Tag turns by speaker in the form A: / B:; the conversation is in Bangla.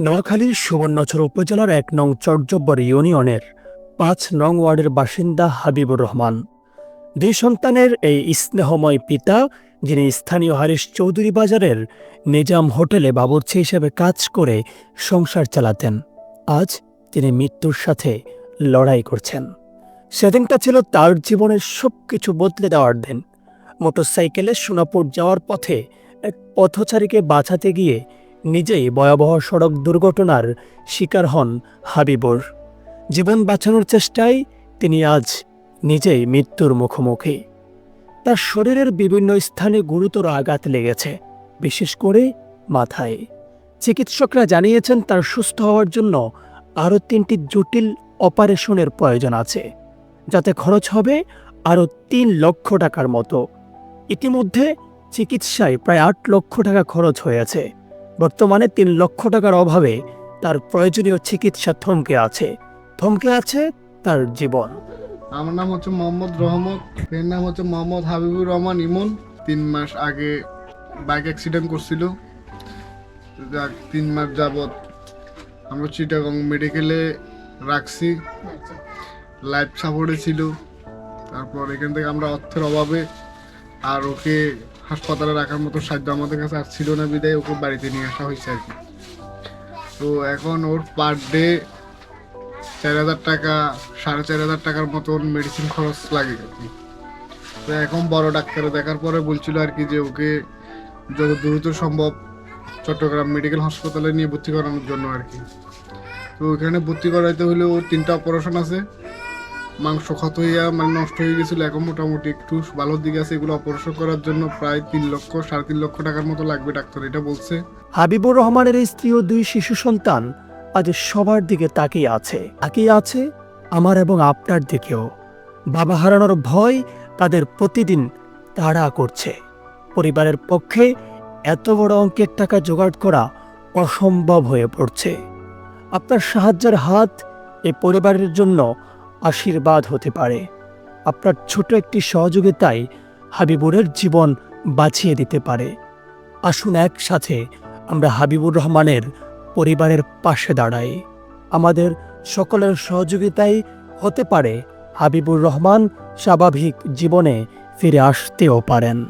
A: নোয়াখালীর সুবর্ণচর উপজেলার এক নং চর্যব্বর ইউনিয়নের পাঁচ নং ওয়ার্ডের বাসিন্দা হাবিবুর রহমান। দুই সন্তানের এই স্নেহময় পিতা, যিনি স্থানীয় হারিশ চৌধুরী বাজারের নিজাম হোটেলে বাবুর্চি হিসেবে কাজ করে সংসার চালাতেন, আজ তিনি মৃত্যুর সাথে লড়াই করছেন। সেদিনটা ছিল তার জীবনের সব কিছু বদলে দেওয়ার দিন। মোটরসাইকেলে সোনাপুর যাওয়ার পথে এক পথচারীকে বাঁচাতে গিয়ে নিজেই ভয়াবহ সড়ক দুর্ঘটনার শিকার হন হাবিবুর। জীবন বাঁচানোর চেষ্টায় তিনি আজ নিজেই মৃত্যুর মুখোমুখি। তার শরীরের বিভিন্ন স্থানে গুরুতর আঘাত লেগেছে, বিশেষ করে মাথায়। চিকিৎসকরা জানিয়েছেন তার সুস্থ হওয়ার জন্য আরও তিনটি জটিল অপারেশনের প্রয়োজন আছে, যাতে খরচ হবে আরও তিন লক্ষ টাকার মতো। ইতিমধ্যে চিকিৎসায় প্রায় আট লক্ষ টাকা খরচ হয়েছে। বর্তমানে তিন লক্ষ টাকার অভাবে তার প্রয়োজনীয় চিকিৎসা থমকে আছে। থমকে আছে তার জীবন।
B: আমার নাম হচ্ছে মোহাম্মদ রহমত এর নাম হচ্ছে মোহাম্মদ হাবিবুর রহমান ইমন। তিন মাস আগে বাইক অ্যাক্সিডেন্ট করছিল। যাক তিন মাস যাবৎ আমরা চিটাগং মেডিকেলে রাখছি। লাইফ সাপোর্টে ছিল। তারপর এখান থেকে আমরা অর্থের অভাবে আর ওকে হাসপাতালে রাখার মতো সাধ্য আমাদের কাছে আর ছিল না বিদায়, ওকে বাড়িতে নিয়ে আসা হয়েছে আর কি। তো এখন ওর পার ডে চার হাজার টাকা, সাড়ে চার হাজার টাকার মতন মেডিসিন খরচ লাগে আর কি। তো এখন বড় ডাক্তারে দেখার পরে বলছিল আর কি যে ওকে যত দ্রুত সম্ভব চট্টগ্রাম মেডিকেল হাসপাতালে নিয়ে ভর্তি করানোর জন্য আর কি। তো ওখানে ভর্তি করাইতে হলে ওর তিনটা অপারেশন আছে। মাংস ক্ষত হইয়া মানে নষ্ট হয়ে গেছিল। এখন মোটামুটি একটু ভালোর দিকে আছে। এগুলো অপারেশন করার জন্য প্রায় তিন লক্ষ, সাড়ে তিন লক্ষ টাকার মতো লাগবে ডাক্তার, এটা বলছে।
A: হাবিবুর রহমানের স্ত্রী ও দুই শিশু সন্তান আজ সবার দিকে তাকিয়ে আছে। তাকিয়ে আছে আমার এবং আপনার দিকেও। বাবা হারানোর ভয় তাদের প্রতিদিন তাড়া করছে। পরিবারের পক্ষে এত বড় অঙ্কের টাকা জোগাড় করা অসম্ভব হয়ে পড়ছে। আপনার সাহায্যের হাত এই পরিবারের জন্য আশীর্বাদ হতে পারে। আপনার ছোট একটি সহযোগিতায় হাবিবুরের জীবন বাঁচিয়ে দিতে পারে। আসুন একসাথে আমরা হাবিবুর রহমানের পরিবারের পাশে দাঁড়াই। আমাদের সকলের সহযোগিতায় হতে পারে হাবিবুর রহমান স্বাভাবিক জীবনে ফিরে আসতেও পারেন।